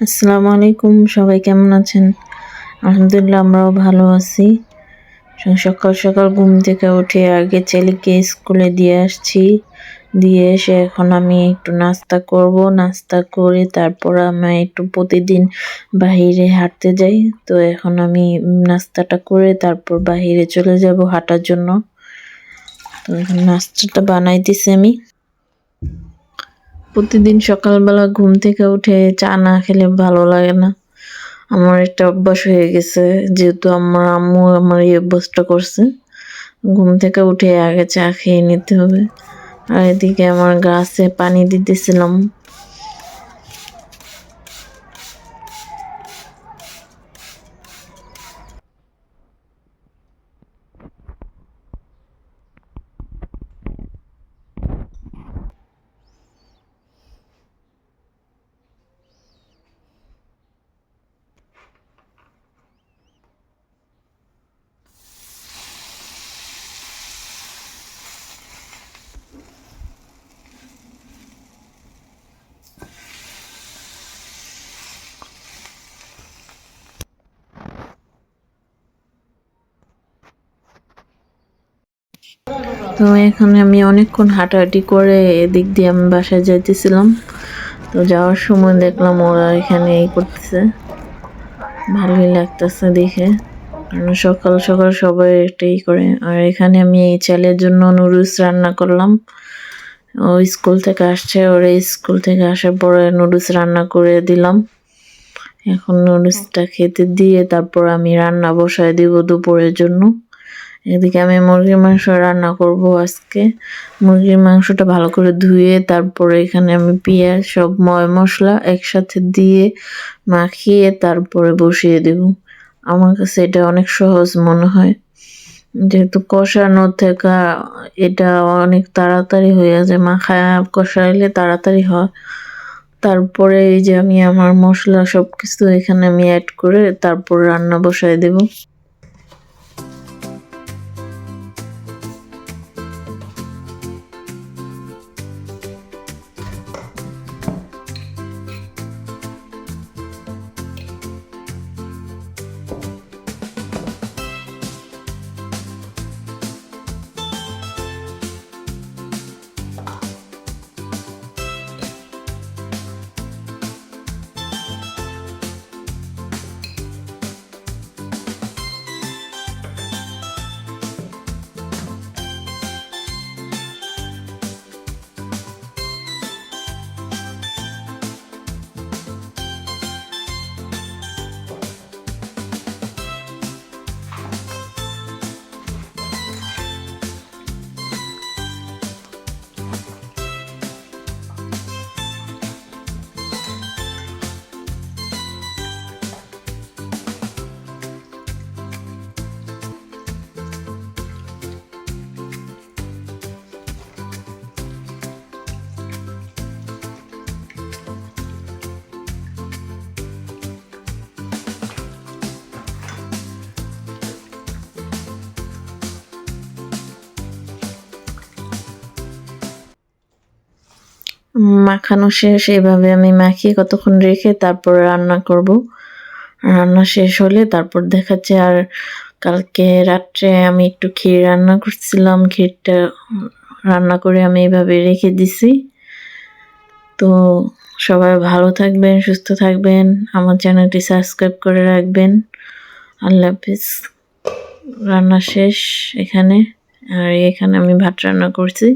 আসসালামু আলাইকুম, সবাই কেমন আছেন? আলহামদুলিল্লাহ, আমরাও ভালো আছি। সকাল সকাল ঘুম থেকে উঠে আগে ছেলেকে স্কুলে দিয়ে আসছি। দিয়ে এসে এখন আমি একটু নাস্তা করব। নাস্তা করে তারপর আমি একটু প্রতিদিন বাহিরে হাঁটতে যাই। তো এখন আমি নাস্তাটা করে তারপর বাহিরে চলে যাব হাঁটার জন্য। তো এখন নাস্তাটা বানাইতেছি আমি। প্রতিদিন সকালবেলা ঘুম থেকে উঠে চা না খেলে ভালো লাগে না। আমার একটা অভ্যাস হয়ে গেছে, যেহেতু আমার আম্মু আমার এই অভ্যাসটা করছে। ঘুম থেকে উঠে আগে চা খেয়ে নিতে হবে। আর এদিকে আমার গাছে পানি দিতেছিলাম। তো এখানে আমি অনেকক্ষণ হাঁটাহাঁটি করে এদিক দিয়ে আমি বাসায় যাইতেছিলাম। তো যাওয়ার সময় দেখলাম ওরা এখানে এই করতেছে। ভালোই লাগতেছে দেখে। কারণ সকাল সকাল সবাই এটাই করে। আর এখানে আমি এই ছেলের জন্য নুডলস রান্না করলাম। ও স্কুল থেকে আসছে, ওরা স্কুল থেকে আসার পরে নুডলস রান্না করে দিলাম। এখন নুডলসটা খেতে দিয়ে তারপর আমি রান্না বসায় দিব দুপুরের জন্য। এদিকে আমি মুরগির মাংস রান্না করব আজকে। মুরগির মাংসটা ভালো করে ধুয়ে তারপরে এখানে আমি পেঁয়াজ, সব ময় মশলা একসাথে দিয়ে মাখিয়ে তারপরে বসিয়ে দেব। আমার কাছে এটা অনেক সহজ মনে হয়। যেহেতু কষানো থেকে এটা অনেক তাড়াতাড়ি হয়ে যায়। মাখা কষাইলে তাড়াতাড়ি হয়। তারপরে এই যে আমি আমার মশলা সব কিছু এখানে আমি অ্যাড করে তারপর রান্না বসায় দেবো। মাখানো শেষ, এভাবে আমি মাখিয়ে কতক্ষণ রেখে তারপর রান্না করব। রান্না শেষ হলে তারপর দেখাচ্ছে আর কালকে রাত্রে আমি একটু ক্ষীর রান্না করছিলাম, ক্ষীরটা রান্না করে আমি এভাবে রেখে দিছি। তো সবাই ভালো থাকবেন, সুস্থ থাকবেন, আমার চ্যানেলটি সাবস্ক্রাইব করে রাখবেন। আল্লাহ হাফিজ। রান্না শেষ এখানে, আর এখানে আমি ভাত রান্না করছি।